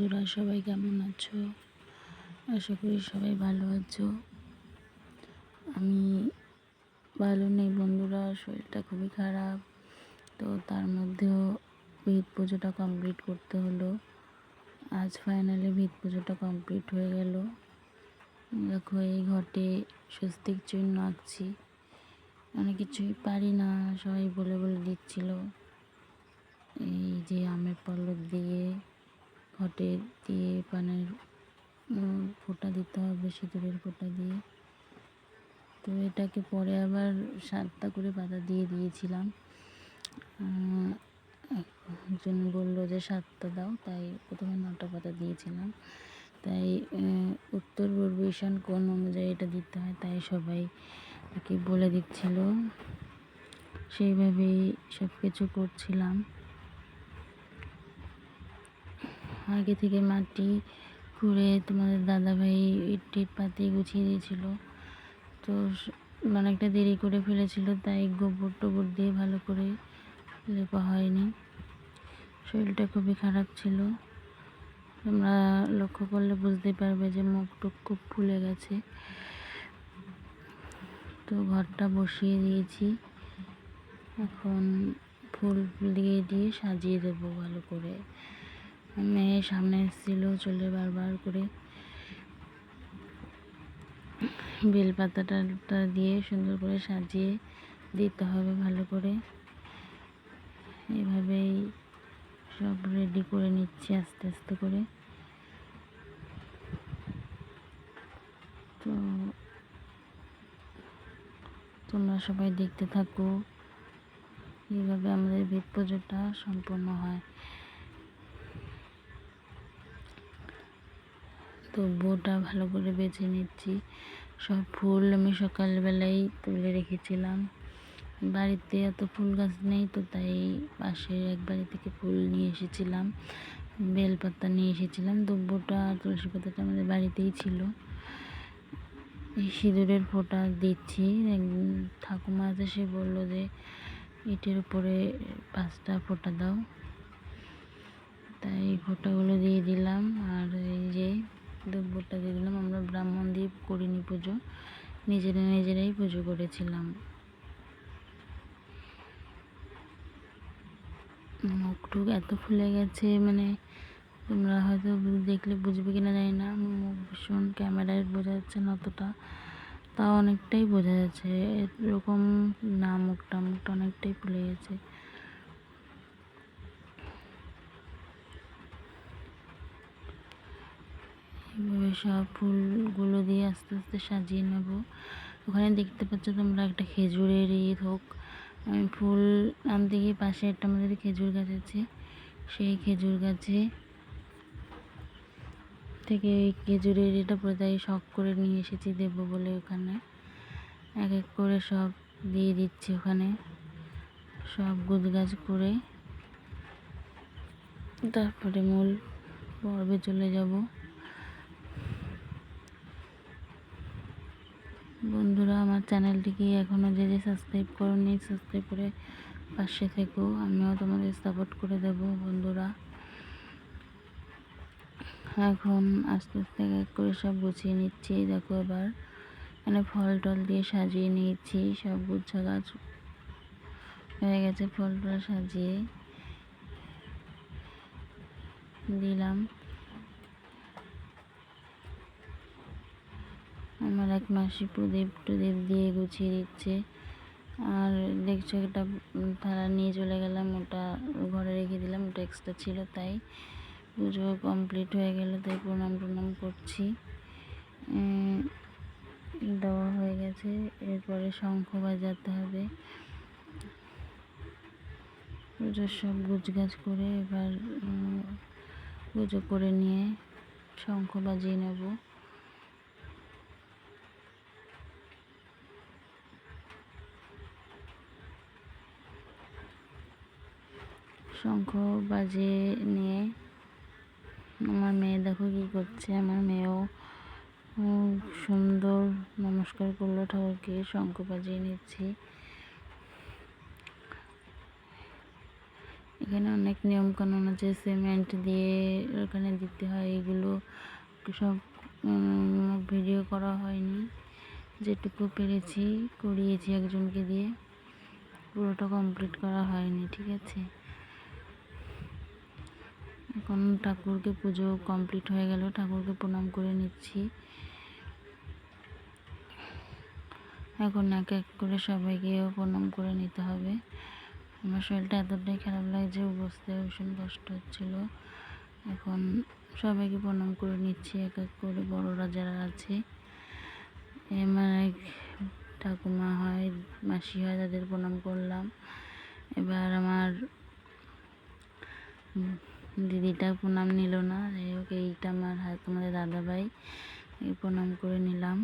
বন্ধুরা, সবাই কেমন আছো? আশা করি সবাই ভালো আছো। আমি ভালো নেই বন্ধুরা, শরীরটা খুবই খারাপ। তো তার মধ্যেও ভিত পুজোটা কমপ্লিট করতে হলো। আজ ফাইনালি ভিত পুজোটা কমপ্লিট হয়ে গেল। দেখো, এই ঘটে স্বস্তিক চিহ্ন আঁকছি। অনেক কিছুই পারি না, সবাই বলে বলে দিচ্ছিল। এই যে আমের পল্লব দিয়ে ঘটে দিয়ে পানের ফোঁটা দিতে হবে, সিঁদুরের ফোঁটা দিয়ে। তো এটাকে পরে আবার সাতটা করে পাতা দিয়ে দিয়েছিলাম। একজন বলল যে সাতটা দাও, তাই প্রথমে নটা পাতা দিয়েছিলাম। তাই উত্তর পূর্ব ঈশান কোন অনুযায়ী এটা দিতে হয়, তাই সবাই আর কি বলে দিচ্ছিল। সেইভাবেই সব কিছু করছিলাম। আগে থেকে মাটি খুঁড়ে তোমাদের দাদাভাই ইট পাতি গুছিয়ে দিয়েছিল। তো অনেকটা দেরি করে ফেলেছিল, তাই গোবর টোবর দিয়ে ভালো করে লেপা হয়নি। শরীরটা খুবই খারাপ ছিল। তোমরা লক্ষ্য করলে বুঝতে পারবে যে মুখ টুক খুব ফুলে গেছে। তো ঘরটা বসিয়ে দিয়েছি। এখন ফুল দিয়ে দিয়ে সাজিয়ে দেবো ভালো করে। মেয়ে সামনে এসেছিল, চলে বারবার করে বেলপাতাটা দিয়ে সুন্দর করে সাজিয়ে দিতে হবে ভালো করে। এভাবেই সব রেডি করে নিচ্ছি আস্তে আস্তে করে। তো তোমরা সবাই দেখতে থাকো। এইভাবে আমাদের ভিত পুজোটা সম্পূর্ণ হয়। তো বউটা ভালো করে বেছে নিচ্ছি। সব ফুল আমি সকালবেলাই তুলে রেখেছিলাম। বাড়িতে এত ফুল গাছ নেই তো তাই পাশের এক বাড়ি থেকে ফুল নিয়ে এসেছিলাম। বেলপাতা নিয়ে এসেছিলাম। দুব্বটা আর তুলসী পাতাটা আমাদের বাড়িতেই ছিল। এই সিঁদুরের ফোঁটা দিচ্ছি। ঠাকুমা আছে, সে বলল যে, ইটের উপরে পাঁচটা ফোঁটা দাও। তাই ফোঁটাগুলো দিয়ে দিলাম। আর এই যে দুব্বটা দিয়ে দিলাম। আমরা ব্রাহ্মণ দিয়ে করিনি পুজো। নিজেরা নিজেরাই পুজো করেছিলাম। মুখ টুক এত ফুলে গেছে মানে তোমরা হয়তো দেখলে বুঝবে কিনা জানি না। মুখ ভীষণ ক্যামেরায় বোঝা যাচ্ছে না অতটা। তাও অনেকটাই বোঝা যাচ্ছে। এরকম না মুখটা মুখটা অনেকটাই ফুলে গেছে। সব ফুলগুলো দিয়ে আস্তে আস্তে সাজিয়ে নেব। ওখানে দেখতে পাচ্ছ তোমরা একটা খেজুরের ইয়ে হোক আমি ফুল আনতে গিয়ে পাশে একটা আমাদের খেজুর গাছ আছে। সেই খেজুর গাছে থেকে খেজুরের এটা প্রদায় শখ করে নিয়ে এসেছি দেব বলে ওখানে। এক এক করে সব দিয়ে দিচ্ছি ওখানে। সব গুছ গাছ করে তারপরে মূল পর্বে চলে যাব। আমার চ্যানেলটিকে এখনও যে যে সাবস্ক্রাইব করনি, সাবস্ক্রাইব করে পাশে থেকো। আমিও তোমাদের সাপোর্ট করে দেব, বন্ধুরা। এখন আস্তে আস্তে এক করে সব গুছিয়ে নিচ্ছি। দেখো এবার এখানে ফল টল দিয়ে সাজিয়ে নিয়েছি। সব গুচ্ছা গাছ হয়ে গেছে, ফল টল সাজিয়ে দিলাম। আমার এক মাসি প্রদীপ টদীপ দিয়ে গুছিয়ে দিচ্ছে। আর দেখছ উম থালা নিয়ে চলে গেলাম, ওটা ঘরে রেখে দিলাম, ওটা এক্সট্রা ছিল তাই। পুজো কমপ্লিট হয়ে গেল, তাই প্রণাম প্রণাম করছি। দেওয়া হয়ে গেছে, এরপরে শঙ্খ বাজাতে হবে। পুজোর সব গুছগাছ করে এবার পুজো করে নিয়ে শঙ্খ বাজিয়ে নেব। শঙ্খ বাজিয়ে নিয়ে আমার মেয়ে দেখো কী করছে, আমার মেয়েও সুন্দর নমস্কার করল, ঠাকুরকে শঙ্খ বাজিয়ে নিচ্ছি। এখানে অনেক নিয়ম কানুন আছে, সিমেন্ট দিয়ে ওখানে দিতে হয়, এগুলো সব ভিডিও করা হয়নি। যেটুকু পেরেছি, করিয়েছি একজনকে দিয়ে, পুরোটা কমপ্লিট করা হয়নি, ঠিক আছে? এখন ঠাকুরকে পুজো কমপ্লিট হয়ে গেল, ঠাকুরকে প্রণাম করে নিচ্ছি। এখন এক এক করে সবাইকেও প্রণাম করে নিতে হবে। আমার শরীরটা এতটাই খারাপ লাগছে, বসতে ভীষণ কষ্ট হচ্ছিল। এখন সবাইকে প্রণাম করে নিচ্ছি, এক এক করে বড়রা যারা আছে। আমার এক ঠাকুমা হয়, মাসি হয়, তাদের প্রণাম করলাম। এবার আমার দিদিটা প্রণাম নিল না। যাই হোক এইটা আমার হাত আমাদের দাদাভাই প্রণাম করে নিলাম।